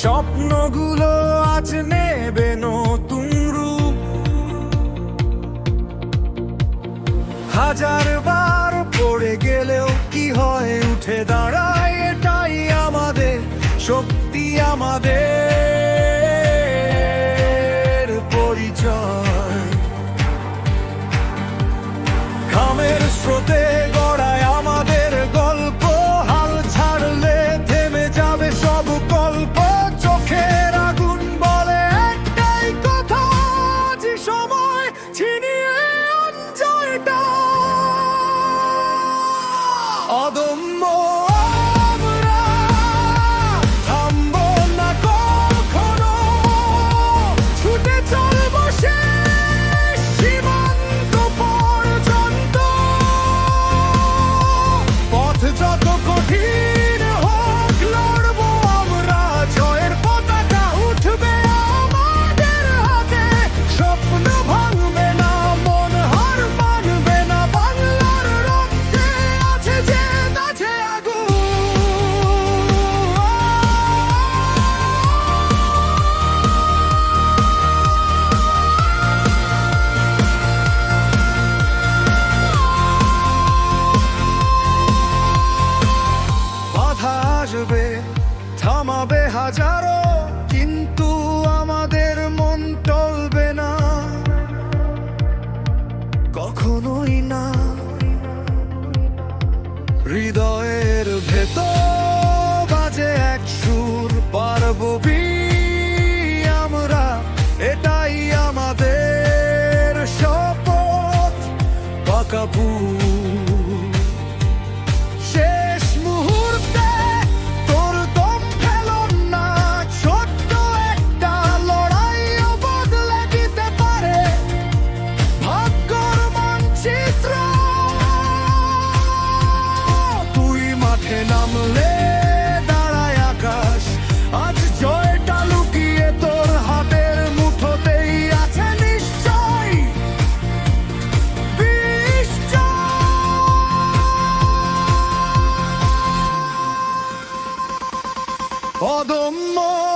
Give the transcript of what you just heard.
স্বপ্নগুলো the more কিন্তু আমাদের মন টলবে না। কখনোই না। হৃদয়ের ভেতর বাজে এক সুর পারব আমরা এটাই আমাদের শপথ। পাকাপুর Одомо